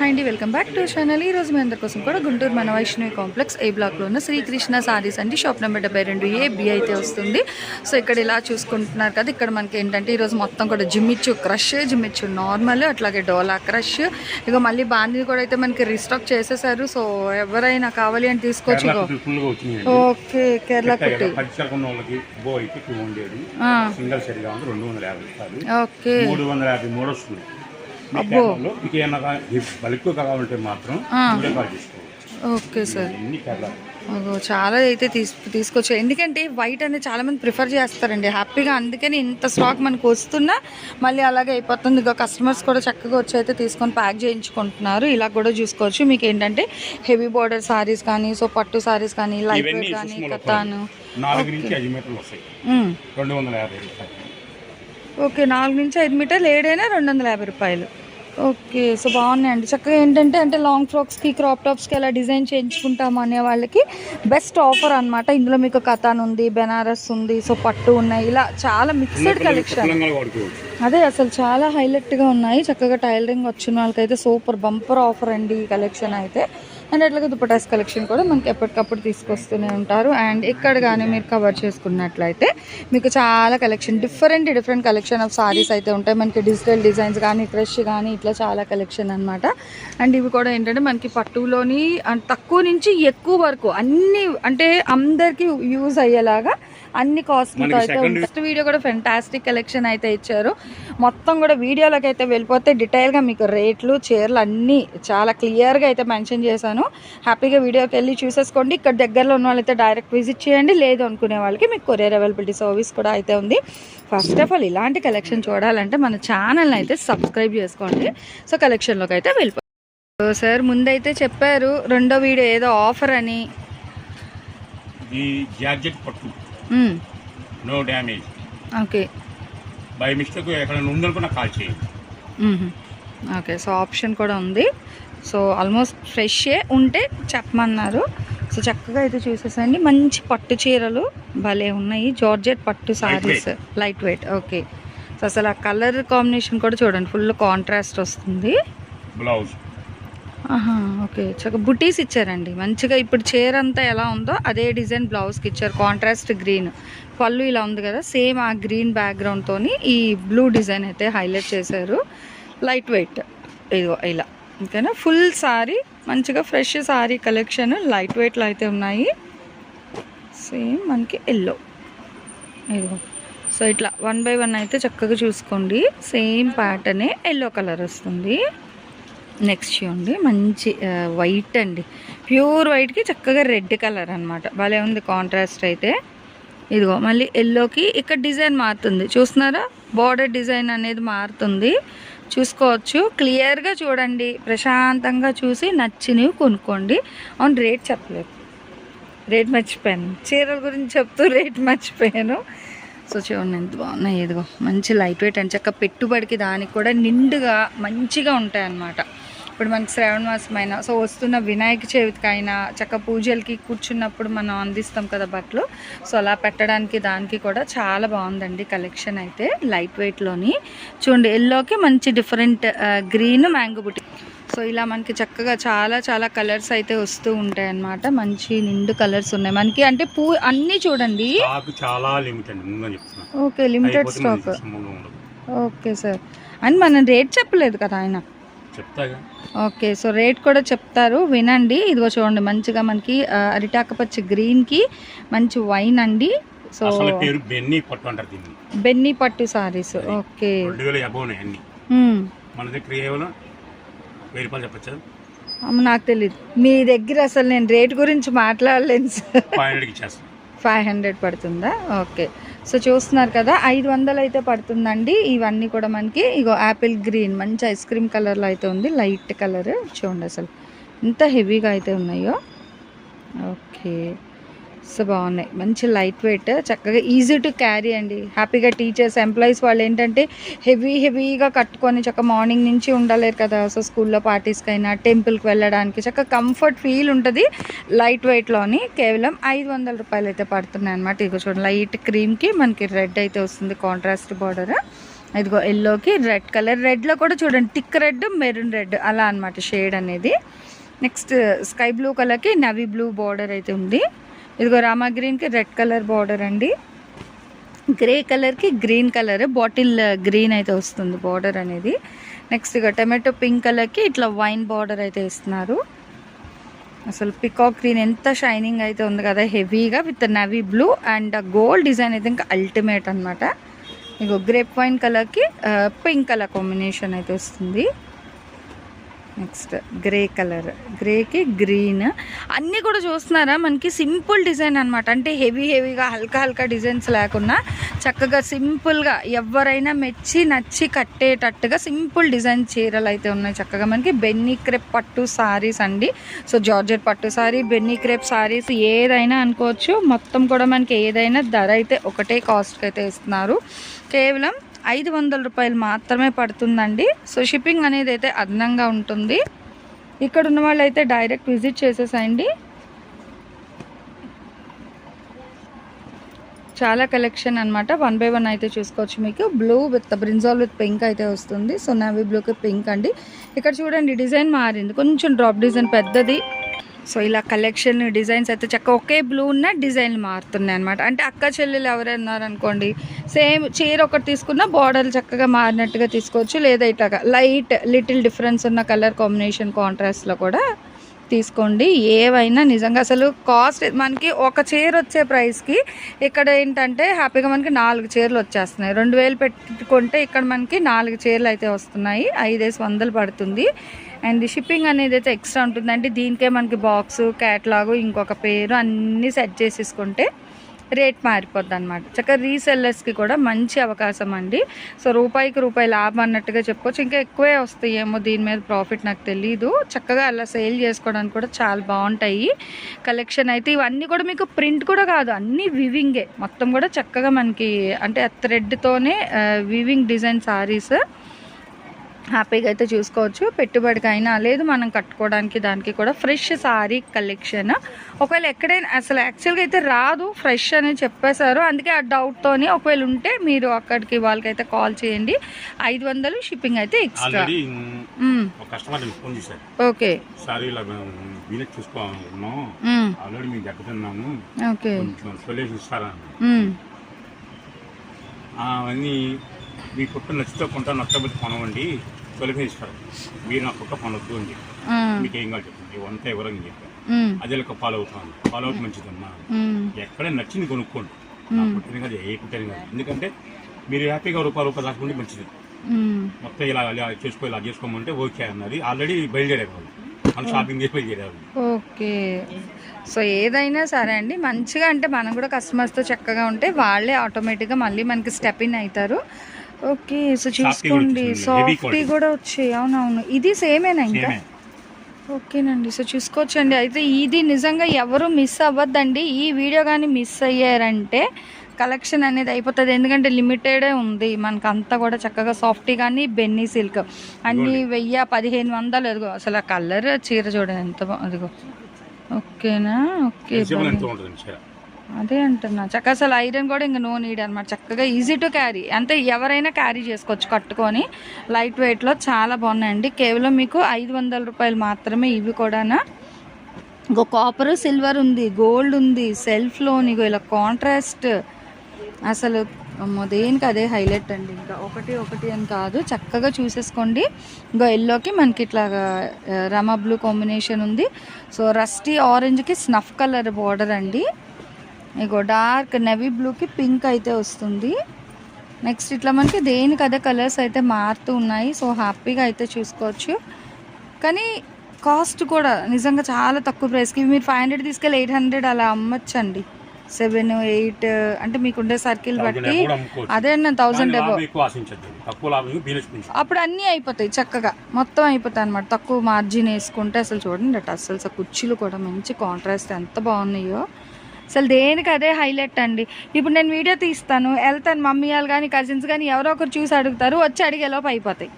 Hi అండి welcome back to channel. ఈ రోజు మీ అందరి కోసం కూడా గుంటూరు మన వైష్ణవి కాంప్లెక్స్ ఏ బ్లాక్లో ఉన్న శ్రీకృష్ణ సారీస్ అండి. షాప్ నెంబర్ డెబ్బై రెండు ఏ బి అయితే వస్తుంది. సో ఇక్కడ ఇలా చూసుకుంటున్నారు కదా ఇక్కడ మనకి ఏంటంటే ఈరోజు మొత్తం కూడా జిమ్మిచ్చు క్రష్ జిమ్మిచ్చు నార్మల్ అట్లాగే డోలా క్రష్. ఇక మళ్ళీ బాందీ కూడా అయితే మనకి రీస్టాక్ చేసేసారు. సో ఎవరైనా కావాలి అని తీసుకోవచ్చు ఓకే కేరళ కుట్టి. ఓకే. అబ్బో. కేరళలో మీకు ఏమన్నా బల్క్ కావాలంటే మాత్రం ఆ. వీడియో కాల్ చేసుకోవచ్చు. Okay sir. కేరళ. చాలా అయితే తీసు ఎందుకంటే వైట్ అనేది చాలా మంది ప్రిఫర్ చేస్తారండి. హ్యాపీగా అందుకని ఇంత స్టాక్ మనకు వస్తున్నా మళ్ళీ అలాగే అయిపోతుంది. ఇక కస్టమర్స్ కూడా చక్కగా వచ్చి అయితే తీసుకొని ప్యాక్ చేయించుకుంటున్నారు. ఇలా కూడా చూసుకోవచ్చు. మీకు ఏంటంటే హెవీ బార్డర్ సారీస్ కానీ సో పట్టు సారీస్ కానీ లైట్ వెయిట్ కానీ రూపాయలు. ఓకే నాలుగు నుంచి ఐదు మీటర్లు ఏడైనా రెండు వందల యాభై రూపాయలు. ఓకే సో బాగున్నాయండి. చక్కగా ఏంటంటే అంటే లాంగ్ ఫ్రాక్స్కి క్రాప్ టాప్స్కి అలా డిజైన్ చేయించుకుంటాము అనే వాళ్ళకి బెస్ట్ ఆఫర్ అన్నమాట. ఇందులో మీకు కథాన్ ఉంది బెనారస్ ఉంది సో పట్టు ఉన్నాయి. ఇలా చాలా మిక్స్డ్ కలెక్షన్ అదే అసలు చాలా హైలైట్గా ఉన్నాయి. చక్కగా టైలరింగ్ వచ్చిన వాళ్ళకైతే సూపర్ బంపర్ ఆఫర్ అండి ఈ కలెక్షన్ అయితే. అండ్ అట్లాగే దుపటాస్ కలెక్షన్ కూడా మనకి ఎప్పటికప్పుడు తీసుకొస్తూనే ఉంటారు. అండ్ ఇక్కడ కానీ మీరు కవర్ చేసుకున్నట్లయితే మీకు చాలా collection different different collection of saris అయితే ఉంటాయి. మనకి డిజిటల్ డిజైన్స్ కానీ క్రష్ కానీ ఇట్లా చాలా కలెక్షన్ అన్నమాట. అండ్ ఇవి కూడా ఏంటంటే మనకి పట్టులోని అండ్ తక్కువ నుంచి ఎక్కువ వరకు అన్ని అంటే అందరికీ యూజ్ అయ్యేలాగా అన్ని కాస్ట్లతో మనకి అయితే ఫస్ట్ వీడియో కూడా ఫెంటాస్టిక్ కలెక్షన్ అయితే ఇచ్చారు. మొత్తం కూడా వీడియోలోకి అయితే వెళ్ళిపోతే డీటెయిల్గా మీకు రేట్లు చీరలు అన్నీ చాలా క్లియర్గా అయితే మెన్షన్ చేశాను. హ్యాపీగా వీడియోకి వెళ్ళి చూసేసుకోండి. ఇక్కడ దగ్గరలో ఉన్న వాళ్ళైతే డైరెక్ట్ విజిట్ చేయండి. లేదు అనుకునే వాళ్ళకి మీకు కొరియర్ అవైలబిలిటీ సర్వీస్ కూడా అయితే ఉంది. ఫస్ట్ ఆఫ్ ఆల్ ఇలాంటి కలెక్షన్ చూడాలంటే మన ఛానల్ని అయితే సబ్స్క్రైబ్ చేసుకోండి. సో కలెక్షన్లోకి అయితే వెళ్ళిపో సార్ ముందైతే చెప్పారు రెండో వీడియో ఏదో ఆఫర్ అని. ఈ జార్జెట్ పట్టు. No damage okay by mistake ఎక్కడైనా ఉందనుకున్నా కాల్ చేయండి. ఓకే సో ఆప్షన్ కూడా ఉంది. సో ఆల్మోస్ట్ ఫ్రెష్ ఉంటే చెప్పమన్నారు. సో చక్కగా అయితే చూసేసండి. మంచి పట్టు చీరలు భలే ఉన్నాయి. జార్జెట్ పట్టు saris light weight okay so అసలు ఆ కలర్ కాంబినేషన్ కూడా చూడండి. ఫుల్ కాంట్రాస్ట్ వస్తుంది. Blouse okay. చక్కగా బుటీస్ ఇచ్చారండి. మంచిగా ఇప్పుడు చీర అంతా ఎలా ఉందో అదే డిజైన్ బ్లౌజ్కి ఇచ్చారు. Contrast green. పళ్ళు ఇలా ఉంది కదా సేమ్ ఆ గ్రీన్ బ్యాక్గ్రౌండ్తోని ఈ బ్లూ డిజైన్ అయితే హైలైట్ చేశారు. లైట్ వెయిట్ ఇదిగో ఇలా. ఓకేనా? ఫుల్ సారీ మంచిగా ఫ్రెష్ సారీ కలెక్షన్ లైట్ వెయిట్లో అయితే ఉన్నాయి. సేమ్ మనకి ఎల్లో ఇదిగో. సో ఇట్లా వన్ బై వన్ అయితే చక్కగా చూసుకోండి. సేమ్ ప్యాటర్నే ఎల్లో కలర్ వస్తుంది. నెక్స్ట్ చూడండి మంచి వైట్ అండి. ప్యూర్ వైట్కి చక్కగా రెడ్ కలర్ అనమాట భలే ఉంది కాంట్రాస్ట్ అయితే. ఇదిగో మళ్ళీ ఎల్లోకి ఇక్కడ డిజైన్ మారుతుంది. చూస్తున్నారా? బార్డర్ డిజైన్ అనేది మారుతుంది. చూసుకోవచ్చు. క్లియర్గా చూడండి. ప్రశాంతంగా చూసి నచ్చినవి కొనుక్కోండి. అవును రేట్ చెప్పలేదు. రేట్ మర్చిపోయాను. చీరల గురించి చెప్తూ రేట్ మర్చిపోయాను. సో చూడండి ఎంత బాగున్నాయి. ఇదిగో మంచి లైట్ వెయిట్ అని చక్క పెట్టుబడికి దానికి కూడా నిండుగా మంచిగా ఉంటాయి అన్నమాట ఇప్పుడు మనకి శ్రావణ మాసమైనా సో వస్తున్న వినాయక చవితికైనా చక్క పూజలకి కూర్చున్నప్పుడు మనం అందిస్తాం కదా బట్టలు. సో అలా పెట్టడానికి దానికి కూడా చాలా బాగుందండి కలెక్షన్ అయితే లైట్ వెయిట్లోని చూడండి ఎల్లోకి మంచి డిఫరెంట్ గ్రీన్ మ్యాంగో బుట్టి. సో ఇలా మనకి చక్కగా చాలా చాలా కలర్స్ అయితే వస్తూ ఉంటాయి అన్నమాట మంచి నిండు కలర్స్ ఉన్నాయి. మనకి అంటే పూ అన్నీ చూడండి. చాలా okay limited stock okay sir. And మనం రేట్ చెప్పలేదు కదా ఆయన? చెప్తాగా. ఓకే సో రేట్ కూడా చెప్తారు. వినండి. ఇదిగో చూడండి మంచిగా మనకి అరిటాకపచ్చి గ్రీన్కి మంచి వైన్ అండి. సో బెన్నీ పట్టు అంటారు దీన్ని. బెన్నీ పట్టు సారీస్. ఓకే. రెండు వేల అబోనే అన్ని. మ్మ్. మన దగ్గర కేవలం వెయ్యి రూపాయలు చెప్పచ్చా? అమ్మ, నాకు తెలియదు మీ దగ్గర అసలు నేను రేట్ గురించి మాట్లాడలేను సార్. ఫైవ్ హండ్రెడ్ పడుతుందా? ఓకే. సో చూస్తున్నారు కదా ఐదు వందలు అయితే పడుతుందండి. ఇవన్నీ కూడా మనకి ఇగో యాపిల్ గ్రీన్ మంచి ఐస్ క్రీమ్ కలర్లో అయితే ఉంది లైట్ కలర్. చూడండి అసలు ఎంత హెవీగా అయితే ఉన్నాయో. ఓకే. సో బాగున్నాయి. మంచి లైట్ వెయిట్ చక్కగా ఈజీ టు క్యారీ అండి. హ్యాపీగా టీచర్స్ ఎంప్లాయీస్ వాళ్ళు ఏంటంటే హెవీ హెవీగా కట్టుకొని చక్క మార్నింగ్ నుంచి ఉండలేరు కదా. సో స్కూల్లో పార్టీస్కైనా టెంపుల్కి వెళ్ళడానికి చక్క కంఫర్ట్ ఫీల్ ఉంటుంది లైట్ వెయిట్లోని కేవలం ఐదు వందల రూపాయలు అయితే పడుతున్నాయి అనమాట ఇదిగో చూడండి లైట్ క్రీమ్కి మనకి రెడ్ అయితే వస్తుంది కాంట్రాస్ట్ బార్డర్ ఇదిగో ఎల్లోకి రెడ్ కలర్ రెడ్లో కూడా చూడండి థిక్ రెడ్ మెరూన్ రెడ్ అలా అనమాట షేడ్ అనేది. నెక్స్ట్ స్కై బ్లూ కలర్కి నవీ బ్లూ బార్డర్ అయితే ఉంది. ఇదిగో రామా గ్రీన్కి రెడ్ కలర్ బార్డర్ అండి. గ్రే కలర్కి గ్రీన్ కలర్ బాటిల్ గ్రీన్ అయితే వస్తుంది బార్డర్ అనేది. నెక్స్ట్ ఇక టమాటో పింక్ కలర్కి ఇట్లా వైన్ బార్డర్ అయితే ఇస్తున్నారు. అసలు పికాక్ గ్రీన్ ఎంత షైనింగ్ అయితే ఉంది కదా హెవీగా with navy blue and gold design అయితే ఇంకా అల్టిమేట్ అనమాట ఇక గ్రేప్ వైన్ కలర్కి పింక్ కలర్ కాంబినేషన్ అయితే వస్తుంది. Next grey colour. గ్రేకి గ్రీన్. అన్నీ కూడా చూస్తున్నారా? మనకి సింపుల్ డిజైన్ అనమాట అంటే హెవీ హెవీగా హల్కా హల్కా డిజైన్స్ లేకుండా చక్కగా సింపుల్గా ఎవరైనా మెచ్చి నచ్చి కట్టేటట్టుగా సింపుల్ డిజైన్ చీరలు అయితే ఉన్నాయి చక్కగా. మనకి బెన్నీ క్రెప్ పట్టు సారీస్ అండి. సో జార్జెట్ పట్టు సారీ బెన్నీ క్రెప్ సారీస్ ఏదైనా అనుకోవచ్చు. మొత్తం కూడా మనకి ఏదైనా ధర అయితే ఒకటే కాస్ట్కి అయితే ఇస్తున్నారు. కేవలం ఐదు వందల రూపాయలు మాత్రమే పడుతుందండి. సో షిప్పింగ్ అనేది అయితే అదనంగా ఉంటుంది. ఇక్కడ ఉన్న వాళ్ళు అయితే డైరెక్ట్ విజిట్ చేసేసాయండి చాలా కలెక్షన్ అన్నమాట. వన్ బై వన్ అయితే చూసుకోవచ్చు మీకు. Blue with brinjal with pink అయితే వస్తుంది. సో నవీ బ్లూకి పింక్ అండి. ఇక్కడ చూడండి డిజైన్ మారింది. కొంచెం డ్రాప్ డిజైన్ పెద్దది. సో ఇలా కలెక్షన్ డిజైన్స్ అయితే చక్క ఒకే బ్లూ ఉన్న డిజైన్లు మారుతున్నాయి అనమాట అంటే అక్క చెల్లెలు ఎవరైనా అనుకోండి సేమ్ చీర ఒకటి తీసుకున్న బార్డర్లు చక్కగా మారినట్టుగా తీసుకోవచ్చు. లేదా ఇట్లాగా లైట్ లిటిల్ డిఫరెన్స్ ఉన్న కలర్ కాంబినేషన్ కాంట్రాస్ట్లో కూడా తీసుకోండి. ఏవైనా నిజంగా అసలు కాస్ట్ మనకి ఒక చీర వచ్చే ప్రైస్కి ఇక్కడ ఏంటంటే హ్యాపీగా మనకి నాలుగు చీరలు వచ్చేస్తున్నాయి. రెండు వేలు పెట్టుకుంటే ఇక్కడ మనకి నాలుగు చీరలు అయితే వస్తున్నాయి. ఐదేసి వందలు పడుతుంది. అండ్ షిప్పింగ్ అనేది అయితే ఎక్స్ట్రా ఉంటుంది అంటే దీనికే మనకి బాక్స్ క్యాట్లాగు ఇంకొక పేరు అన్నీ సెట్ చేసేసుకుంటే రేట్ మారిపోద్ది అనమాట చక్కగా రీసెల్లర్స్కి కూడా మంచి అవకాశం అండి. సో రూపాయికి రూపాయి లాభం అన్నట్టుగా చెప్పుకోవచ్చు ఇంకా ఎక్కువే వస్తాయేమో దీని మీద ప్రాఫిట్ నాకు తెలియదు చక్కగా అలా సేల్ చేసుకోవడానికి కూడా చాలా బాగుంటాయి. కలెక్షన్ అయితే ఇవన్నీ కూడా మీకు ప్రింట్ కూడా కాదు అన్నీ వివింగే. మొత్తం కూడా చక్కగా మనకి అంటే థ్రెడ్తోనే వివింగ్ డిజైన్ సారీస్ హ్యాపీగా అయితే చూసుకోవచ్చు. పెట్టుబడికైనా లేదు మనం కట్టుకోవడానికి దానికి కూడా ఫ్రెష్ సారీ కలెక్షన్. ఒకవేళ ఎక్కడైనా అసలు యాక్చువల్గా అయితే రాదు ఫ్రెష్ అని చెప్పేశారు. అందుకే ఆ డౌట్తోని ఒకవేళ ఉంటే మీరు అక్కడికి వాళ్ళకైతే కాల్ చేయండి. ఐదు వందలు షిప్పింగ్ అయితే ఎక్స్ట్రా. ఓకే. ఓకే. అవన్నీ మీ కుట్ట నచ్చితే కొనవండి. ఇస్తారు మీరు నా కుట్ట కొనొద్దు అని చెప్పి. మీకు ఏం కావాలి చెప్పండి? ఇవంతా ఎవరని చెప్పారు. అదే లెక్క ఫాలో అవుతాను. ఫాలో అవుట్ మంచిదమ్మా. మ్మ్. ఎక్కడ నచ్చింది కొనుక్కోండి. నా కుట్టని కాదు ఏ కుట్టని కాదు. ఎందుకంటే మీరు హ్యాపీగా రూపాయి రూపాయలు దాచుకుంటే మంచిది. మొత్తం ఇలా ఇలా చేసుకో ఇలా చేసుకోమంటే ఓకే అన్నది ఆల్రెడీ బయలుదేరారు వాళ్ళు. మనం షాపింగ్ చేసి బయలుదేరారు. ఓకే. సో ఏదైనా సరే అండి మంచిగా అంటే మనం కూడా కస్టమర్స్తో చక్కగా ఉంటే వాళ్ళే ఆటోమేటిక్గా మళ్ళీ మనకి స్టెప్ ఇన్ అవుతారు. ఓకే సో చూసుకోండి. సాఫ్టీ. కూడా వచ్చాయి అవునవును. ఇది సేమేనా ఇంకా? ఓకేనండి సో చూసుకోవచ్చండి. అయితే ఇది నిజంగా ఎవరు మిస్ అవ్వద్దండి. ఈ వీడియో కానీ మిస్ అయ్యారంటే కలెక్షన్ అనేది అయిపోతుంది. ఎందుకంటే లిమిటెడే ఉంది. మనకు అంతా కూడా చక్కగా సాఫ్టీ కానీ బెన్నీ సిల్క్ అన్ని వెయ్యి పదిహేను వందలు. ఎదుగో అసలు ఆ కలర్ చీర చూడండి ఎంత అదిగో. ఓకేనా? ఓకే అదే అంటున్నా. చక్కగా అసలు ఐరన్ కూడా ఇంకా నో నీడ్ అనమాట చక్కగా ఈజీ టు క్యారీ అంటే ఎవరైనా క్యారీ చేసుకోవచ్చు కట్టుకొని. లైట్ వెయిట్లో చాలా బాగున్నాయండి. కేవలం మీకు ఐదు వందల రూపాయలు మాత్రమే ఇవి కూడానా? ఇంకో కాపర్ సిల్వర్ ఉంది గోల్డ్ ఉంది సెల్ఫ్లోన్ ఇగో ఇలా కాంట్రాస్ట్ అసలు దేనికి అదే హైలైట్ అండి. ఇంకా ఒకటి ఒకటి అని కాదు. చక్కగా చూసేసుకోండి. ఇంకో ఎల్లోకి మనకి ఇట్లా రమా బ్లూ కాంబినేషన్ ఉంది. సో రస్టీ ఆరెంజ్కి స్నఫ్ కలర్ బార్డర్ అండి. ఇగో డార్క్ నెవీ బ్లూకి పింక్ అయితే వస్తుంది. నెక్స్ట్ ఇట్లా మనకి దేనికి అదే కలర్స్ అయితే మారుతూ ఉన్నాయి. సో హ్యాపీగా అయితే చూసుకోవచ్చు. కానీ కాస్ట్ కూడా నిజంగా చాలా తక్కువ ప్రైస్కి. మీరు ఫైవ్ హండ్రెడ్ తీసుకెళ్ళి ఎయిట్ హండ్రెడ్ అలా అమ్మచ్చండి. సెవెన్ ఎయిట్ అంటే మీకుండే సర్కిల్ థౌసండ్ బట్టి అదే బీనెస్ పెంచు అప్పుడు అన్నీ అయిపోతాయి చక్కగా. మొత్తం అయిపోతాయి అనమాట తక్కువ మార్జిన్ వేసుకుంటే అసలు చూడండి అటు అసలు కుర్చీలు కూడా మంచి కాంట్రాస్ట్ ఎంత బాగున్నాయో. అసలు దేనికి అదే హైలైట్ అండి. ఇప్పుడు నేను వీడియో తీస్తాను వెళ్తాను మమ్మీ వాళ్ళు కానీ కజిన్స్ కానీ ఎవరో ఒకరు చూసి అడుగుతారు వచ్చి అడిగేలోపు అయిపోతాయి.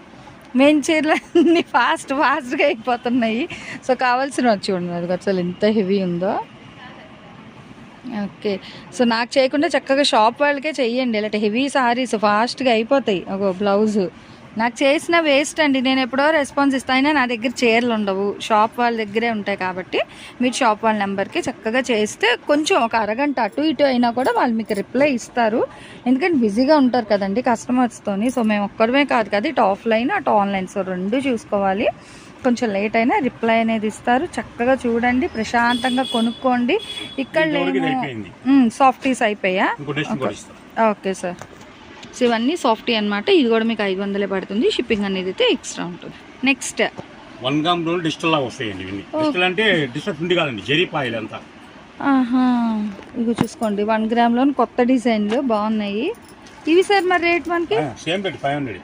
మెయిన్ చీరలు అన్నీ ఫాస్ట్ ఫాస్ట్గా అయిపోతున్నాయి. సో కావాల్సిన వచ్చి చూడండి అది అసలు ఎంత హెవీ ఉందో. ఓకే సో నాకు చేయకుండా చక్కగా షాప్ వాళ్ళకే చెయ్యండి. ఇలాంటి హెవీ సారీస్ ఫాస్ట్గా అయిపోతాయి. ఒక బ్లౌజు నాకు చేసిన వేస్ట్ అండి. నేను ఎప్పుడో రెస్పాన్స్ ఇస్తా. అయినా నా దగ్గర చీరలు ఉండవు. షాప్ వాళ్ళ దగ్గరే ఉంటాయి కాబట్టి మీరు షాప్ వాళ్ళ నెంబర్కి చక్కగా చేస్తే కొంచెం ఒక అరగంట అటు ఇటు అయినా కూడా వాళ్ళు మీకు రిప్లై ఇస్తారు. ఎందుకంటే బిజీగా ఉంటారు కదండి కస్టమర్స్తోని సో మేము ఒక్కడమే కాదు కదా ఇటు ఆఫ్లైన్ అటు ఆన్లైన్ సో రెండు చూసుకోవాలి. కొంచెం లేట్ అయినా రిప్లై అనేది ఇస్తారు. చక్కగా చూడండి ప్రశాంతంగా కొనుక్కోండి. ఇక్కడ సాఫ్టీస్ అయిపోయా? ఓకే సార్ సో ఇవన్నీ సాఫ్టీ అనమాట ఇది కూడా మీకు ఐదు వందలే పడుతుంది. షిప్పింగ్ అనేది అయితే ఎక్స్ట్రా ఉంటుంది. నెక్స్ట్ వన్ గ్రామ్ డిజిటల్ లాగా వస్తాయండి ఇవన్నీ. డిజిటల్ అంటే డిజిటల్ ప్రింట్ కాదండి జరీ పాయలు అంతా. ఆహా. ఇగో చూసుకోండి. వన్ గ్రామ్లో కొత్త డిజైన్లు బాగున్నాయి. ఇవి సార్ మరి రేట్ మనకి? సేమ్ రేట్ ఫైవ్ హండ్రెడ్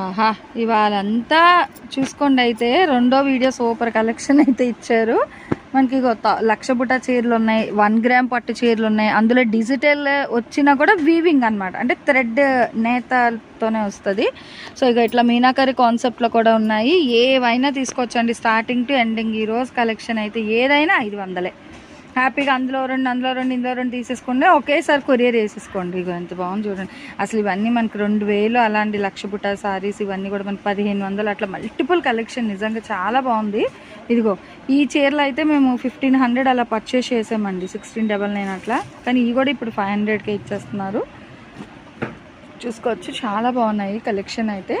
ఆహా. ఇవాళంతా చూసుకోండి అయితే. రెండో వీడియో సూపర్ కలెక్షన్ అయితే ఇచ్చారు. మనకి లక్ష బుట్ట చీరలు ఉన్నాయి వన్ గ్రామ్ పట్టు చీరలు ఉన్నాయి అందులో డిజిటల్ వచ్చినా కూడా వీవింగ్ అన్నమాట. అంటే థ్రెడ్ నేతతోనే వస్తుంది. సో ఇక ఇట్లా మీనాకరి కాన్సెప్ట్లో కూడా ఉన్నాయి. ఏవైనా తీసుకోవచ్చండి. స్టార్టింగ్ టు ఎండింగ్ ఈ రోజు కలెక్షన్ అయితే ఏదైనా ఐదు వందలే. హ్యాపీగా అందులో రెండు అందులో రెండు ఇందులో రెండు తీసేసుకుంటే ఒకేసారి కొరియర్ వేసేసుకోండి ఇగో ఎంత బాగుంది చూడండి. అసలు ఇవన్నీ మనకి రెండు వేలు అలాంటి లక్ష బుట్ట సారీస్ ఇవన్నీ కూడా మనకి పదిహేను వందలు అట్లా మల్టిపుల్ కలెక్షన్ నిజంగా చాలా బాగుంది. ఇదిగో ఈ చీరలు అయితే మేము ఫిఫ్టీన్ హండ్రెడ్ అలా పర్చేస్ చేసామండి. సిక్స్టీన్ డబల్ నైన్ అట్లా. కానీ ఇవి కూడా ఇప్పుడు ఫైవ్ హండ్రెడ్కే ఇచ్చేస్తున్నారు. చూసుకోవచ్చు చాలా బాగున్నాయి కలెక్షన్ అయితే.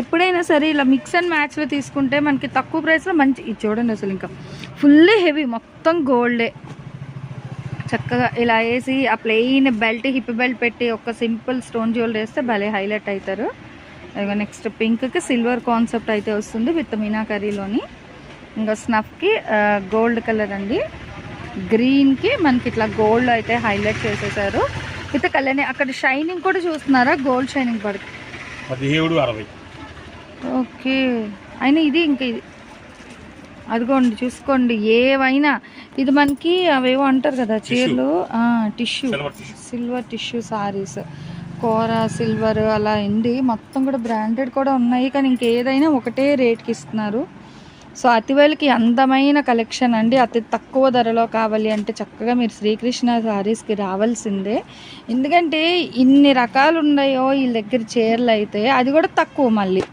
ఎప్పుడైనా సరే ఇలా మిక్స్ అండ్ మ్యాచ్లో తీసుకుంటే మనకి తక్కువ ప్రైస్లో మంచి ఇది చూడండి అసలు ఇంకా. ఫుల్ హెవీ మొత్తం గోల్డే చక్కగా ఇలా వేసి ఆ ప్లెయిన్ బెల్ట్ హిప్ బెల్ట్ పెట్టి ఒక సింపుల్ స్టోన్ జ్యువెలరీ వేస్తే భలే హైలైట్ అవుతారు నెక్స్ట్ పింక్కి సిల్వర్ కాన్సెప్ట్ అయితే వస్తుంది విత్ మీనాకరీలోని. ఇంకా స్నఫ్కి గోల్డ్ కలర్ అండి. గ్రీన్కి మనకి ఇట్లా గోల్డ్ అయితే హైలైట్ చేసేసారు. విత్ కలర్ని అక్కడ షైనింగ్ కూడా చూస్తున్నారా? గోల్డ్ షైనింగ్ పడుతుంది. పదిహేడు అరవై. ఓకే. అయినా ఇది ఇంకా ఇది. అదిగోండి చూసుకోండి. ఏవైనా ఇది మనకి అవేవో అంటారు కదా చీరలు? టిష్యూ సిల్వర్ టిష్యూ సారీస్ కోర సిల్వర్ అలా ఉంది మొత్తం కూడా బ్రాండెడ్ కూడా ఉన్నాయి. కానీ ఇంకేదైనా ఒకటే రేట్కి ఇస్తున్నారు. సో అతివేలకి అందమైన కలెక్షన్ అండి. అతి తక్కువ ధరలో కావాలి అంటే చక్కగా మీరు శ్రీకృష్ణ సారీస్కి రావాల్సిందే. ఎందుకంటే ఇన్ని రకాలు ఉన్నాయో వీళ్ళ దగ్గర చీరలు అయితే అది కూడా తక్కువ మళ్ళీ.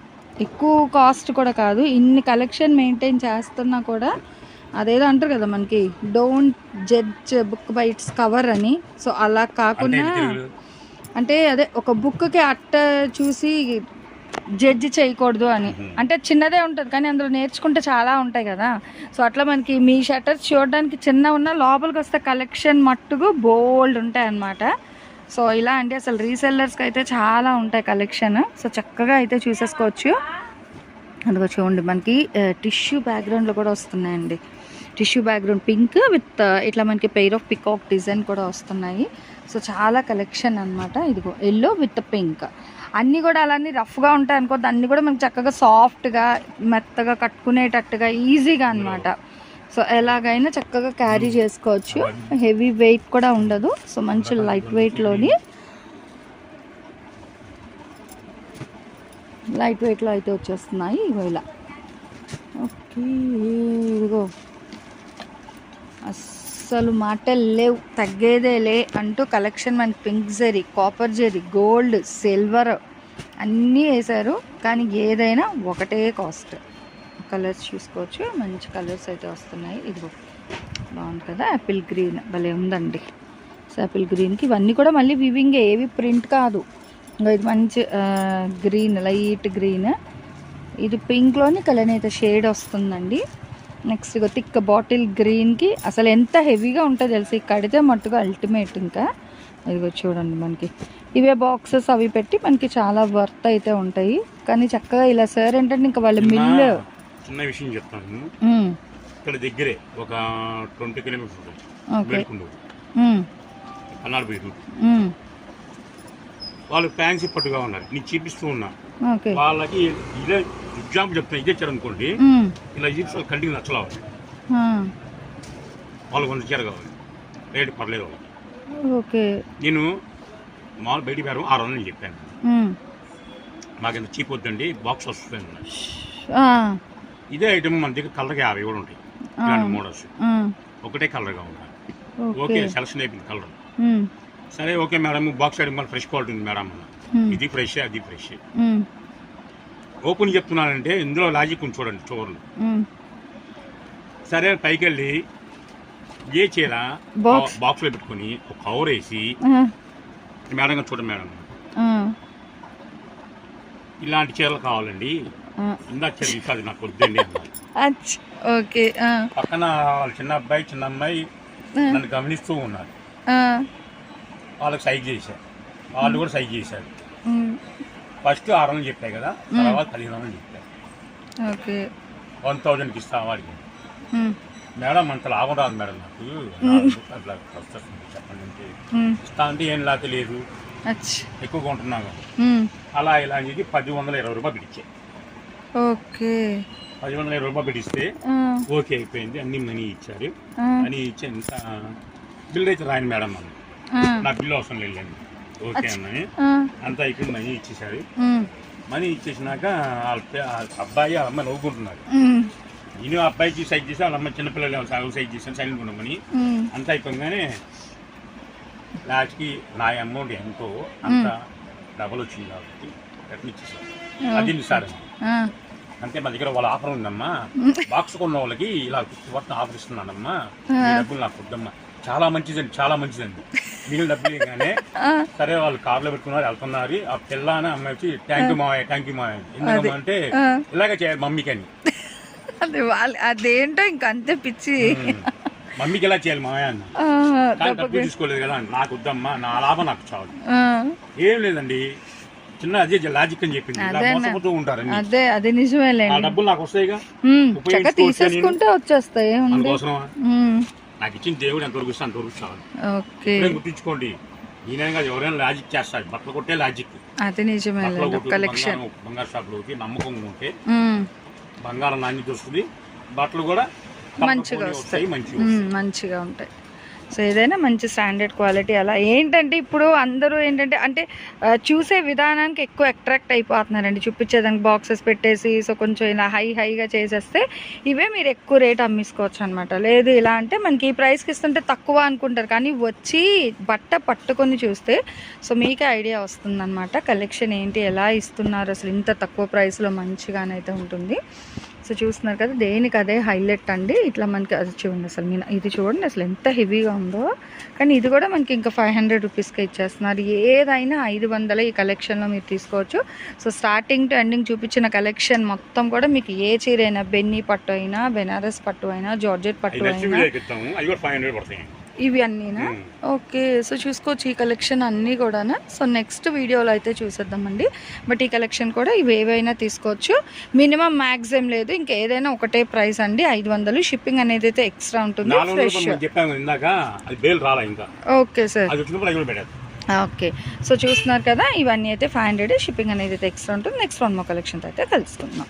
ఎక్కువ కాస్ట్ కూడా కాదు. ఇన్ని కలెక్షన్ మెయింటైన్ చేస్తున్నా కూడా అదేదో అంటారు కదా మనకి don't judge book by its cover అని. సో అలా కాకుండా అంటే అదే ఒక బుక్కి అట్ట చూసి జడ్జి చేయకూడదు అని. అంటే చిన్నదే ఉంటుంది కానీ అందులో నేర్చుకుంటే చాలా ఉంటాయి కదా. సో అట్లా మనకి మీ షటర్స్ చూడడానికి చిన్న ఉన్న లోపలికి వస్తే కలెక్షన్ మట్టుకు బోల్డ్ ఉంటాయి అన్నమాట సో ఇలా అంటే అసలు రీసెల్లర్స్కి అయితే చాలా ఉంటాయి కలెక్షన్ సో చక్కగా అయితే చూసేసుకోవచ్చు. అందుకో చూడండి మనకి టిష్యూ బ్యాక్గ్రౌండ్లో కూడా వస్తున్నాయండి. టిష్యూ బ్యాక్గ్రౌండ్ పింక్ విత్ ఇట్లా మనకి పెయిర్ ఆఫ్ పికాక్ డిజైన్ కూడా వస్తున్నాయి. సో చాలా కలెక్షన్ అన్నమాట. ఇదిగో ఎల్లో విత్ పింక్ అన్నీ కూడా అలానే రఫ్గా ఉంటాయి అనుకోద్దు అన్నీ కూడా మనకి చక్కగా సాఫ్ట్గా మెత్తగా కట్టుకునేటట్టుగా ఈజీగా అనమాట సో ఎలాగైనా చక్కగా క్యారీ చేసుకోవచ్చు. హెవీ వెయిట్ కూడా ఉండదు. సో మంచి లైట్ వెయిట్లోని లైట్ వెయిట్లో అయితే వచ్చేస్తున్నాయి ఇగో ఇలా ఓకే ఇదిగో. అస్సలు మాటలు లేవు. తగ్గేదే లే అంటూ కలెక్షన్ మనకి pink zari copper zari gold silver అన్నీ వేశారు. కానీ ఏదైనా ఒకటే కాస్ట్ కలర్స్ చూసుకోవచ్చు. మంచి కలర్స్ అయితే వస్తున్నాయి. ఇదిగో బాగుంది కదా? Apple green. భలే ఉందండి. సో యాపిల్ గ్రీన్కి ఇవన్నీ కూడా మళ్ళీ వివింగ్. ఏవి ప్రింట్ కాదు. ఇంకా ఇది మంచి గ్రీన్ లైట్ గ్రీన్. ఇది పింక్లోని కలర్ అయితే షేడ్ వస్తుందండి. నెక్స్ట్ ఇక థిక్ బాటిల్ గ్రీన్కి అసలు ఎంత హెవీగా ఉంటుందో తెలిసి? కడితే మట్టుగా అల్టిమేట్ ఇంకా. ఇదిగో చూడండి మనకి. ఇవే బాక్సెస్ అవి పెట్టి మనకి చాలా వర్త్ అయితే ఉంటాయి. కానీ చక్కగా ఇలా సార్ ఏంటంటే ఇంకా వాళ్ళ మిల్లు చిన్న- విషయం చెప్తాను ఉమ్, ఇక్కడ దగ్గరే ఒక ట్వంటీ కిలోమీటర్స్ ఉమ్, అన్నాడు ఉమ్, వాళ్ళు ఫ్యాన్సీ పట్టుగా ఉన్నారు. నేను చూపిస్తూ ఉన్నా. వాళ్ళకి ఇదే ఎగ్జాంపుల్ చెప్తాను ఇదే చీర అనుకోండి. ఉమ్, ఇలా చూపిస్తే వాళ్ళ కంటికి నచ్చలేదు ఆ, వాళ్ళు కొంత చీర కావాలి. రేటు పర్లేదు వాళ్ళకి. ఓకే. నేను మామూలు బయటికి బేరం ఆరు వందలు చెప్పాను. మాకు ఇంత చీప్ వద్దండి బాక్స్ వస్తుంది ఇదే ఐటమ్ మన దగ్గర కలర్కి యాభై కూడా ఉంటాయి. ఇలాంటి మోడల్స్ ఒకటే కలర్గా ఉంటాయి. ఓకే. సెలక్షన్ అయిపోయింది కలర్ సరే ఓకే మేడం బాక్స్ ఐటమ్ మళ్ళీ ఫ్రెష్ క్వాలిటీ ఉంది మేడం ఇది ఫ్రెష్ అది ఫ్రెష్ ఓపెన్ చెప్తున్నానంటే ఇందులో లాజిక్ ఉంది చూడండి చూడండి. ఉమ్. సరే పైకి వెళ్ళి ఏ చీర Box. బాక్స్లో పెట్టుకొని ఒక కవర్ వేసి మేడం చూడండి మేడం. ఇలాంటి చీరలు కావాలండి. తీసి అది నాకు ఓకే పక్కన వాళ్ళ చిన్న అబ్బాయి చిన్న అమ్మాయి నన్ను గమనిస్తూ ఉన్నారు. వాళ్ళకి సైజ్ చేశారు. వాళ్ళు కూడా సైజ్ చేశారు. ఫస్ట్ ఆరు వందలు చెప్పాయి కదా తర్వాత పదిహేను వందలు చెప్పారు. ఓకే. వన్ థౌజండ్కి ఇస్తా వాడికి మేడం అంత లాభం రాదు మేడం నాకు. అట్లా చెప్పండి అంటే. ఇస్తా అంటే ఏం అచ్చ, ఎక్కువ ఉమ్, అలా ఇలా అని చెప్పి పది వందల ఇరవై రూపాయలు పెట్టించే ఓకే. పది వందల ఇరవై రూపాయలు పెట్టిస్తే ఓకే అయిపోయింది. అన్ని మనీ ఇచ్చారు. అని ఇచ్చి ఎంత బిల్ అయితే రాయను మేడం అని ఆ, నా బిల్లు అవసరం లేదండి ఓకే అన్నని. అంతా అయిపోయింది మనీ ఇచ్చేసారు మనీ ఇచ్చేసినాక వాళ్ళ అబ్బాయి ఆ అమ్మాయి నవ్వుకుంటున్నారు. నేను అబ్బాయికి సైజ్ చేసి వాళ్ళ అమ్మాయి చిన్నపిల్లలు సాగు సైజ్ చేశాను సైలెంట్ ఉండమని అంతా అయిపోగానే లాస్ట్కి నా అమౌంట్ ఎంతో అంత డబల్ వచ్చింది కాబట్టి రిటర్న్ ఇచ్చేసాను అది సార్. అంతే మా దగ్గర వాళ్ళ ఆఫర్ ఉందమ్మా. బాక్స్ కొన్న వాళ్ళకి ఇలా ఫిఫ్టీ పర్సెంట్ ఆఫర్ ఇస్తున్నానమ్మా. ఈ డబ్బులు నాకు వద్దమ్మా. చాలా మంచిదండి చాలా మంచిదండి. మిగిలిన డబ్బులు ఆ, సరే వాళ్ళు కార్లో పెట్టుకున్నారు వెళ్తున్నారు. ఆ పిల్ల అని అమ్మాయి వచ్చి థ్యాంక్ యూ మావయ్య థ్యాంక్ యూ మావయ్య. ఎందుకమ్మా అంటే ఆ. ఇలాగే చేయాలి మమ్మీకి అని అది వాళ్ళ అదేంటో ఇంక అంతే పిచ్చి. మమ్మీకి ఎలా చేయాలి మావయ్య అన్న. కానీ డబ్బులు తీసుకోలేదు కదా నాకు వద్దమ్మా నా లాభం నాకు చాలు. ఏం లేదండి చిన్న అదే లాజిక్ అని చెప్పింది. ఇలా అదే అన్న. మోసపోతూ ఉంటారండి అదే అది ఆ నిజమేలేండి డబ్బులు నాకు వస్తాయిగా? ఉమ్, చక్కగా ఉపయోగించుకోవచ్చా నేను? తీసేసుకుంటే వచ్చేస్తాయి ఏముంది? అందుకోసమా? ఉమ్, నాకు ఇచ్చిన దేవుడు ఎంతవరకు ఇస్తే అంతవరకు చాలు. ఓకే. ఇప్పుడే గుర్తుంచుకోండి నేనే కాదు ఎవరైనా లాజిక్ చేస్తారు. బట్టలు కొట్టే లాజిక్ అది బట్టలు నిజమేలేండి కొట్టు కలెక్షన్ బంగారం బంగారు షాపులోకి నమ్మకం ఉంటే బంగారం నాణ్యత వస్తుంది. బట్టలు కూడా మంచిగా తప్పకుండా వస్తాయి. మంచిగా ఉమ్, మంచిగా ఉంటాయి. సో ఏదైనా మంచి స్టాండర్డ్ క్వాలిటీ అలా. ఏంటంటే ఇప్పుడు అందరూ ఏంటంటే అంటే చూసే విధానానికి ఎక్కువ అట్రాక్ట్ అయిపోతున్నారండి. చూపించేదానికి బాక్సెస్ పెట్టేసి సో కొంచెం ఇలా హై హైగా చేసేస్తే ఇవే మీరు ఎక్కువ రేట్ అమ్మేసుకోవచ్చు అనమాట లేదు ఇలా అంటే మనకి ఈ ప్రైస్కి ఇస్తుంటే తక్కువ అనుకుంటారు. కానీ వచ్చి బట్ట పట్టుకొని చూస్తే సో మీకే ఐడియా వస్తుందన్నమాట కలెక్షన్ ఏంటి ఎలా ఇస్తున్నారు? అసలు ఇంత తక్కువ ప్రైస్లో మంచిగానైతే ఉంటుంది. సో చూస్తున్నారు కదా దేనికి అదే హైలైట్ అండి. ఇట్లా మనకి అది చూడండి అసలు మీరు ఇది చూడండి అసలు ఎంత హెవీగా ఉందో. కానీ ఇది కూడా మనకి ఇంకా ఫైవ్ హండ్రెడ్ రూపీస్కి ఇచ్చేస్తున్నారు. ఏదైనా ఐదు వందల ఈ కలెక్షన్లో మీరు తీసుకోవచ్చు. సో స్టార్టింగ్ టు ఎండింగ్ చూపించిన కలెక్షన్ మొత్తం కూడా మీకు ఏ చీర అయినా బెన్నీ పట్టు అయినా బెనారస్ పట్టు అయినా జార్జెట్ పట్టు అయినా ఇవి అన్నీనా. ఓకే సో చూసుకోవచ్చు ఈ కలెక్షన్ అన్నీ కూడా సో నెక్స్ట్ వీడియోలో అయితే చూసేద్దామండి. బట్ ఈ కలెక్షన్ కూడా ఇవి ఏవైనా తీసుకోవచ్చు. మినిమం మ్యాక్స్ ఏం లేదు ఇంకా ఏదైనా ఒకటే ప్రైస్ అండి. ఐదు వందలు. షిప్పింగ్ అనేది అయితే ఎక్స్ట్రా ఉంటుంది fresh. Okay sir. Okay. So చూస్తున్నారు కదా ఇవన్నీ అయితే ఫైవ్ హండ్రెడ్ షిప్పింగ్ అనేది అయితే ఎక్స్ట్రా ఉంటుంది. నెక్స్ట్ వన్ మో కలెక్షన్తో అయితే కలుసుకుందాం.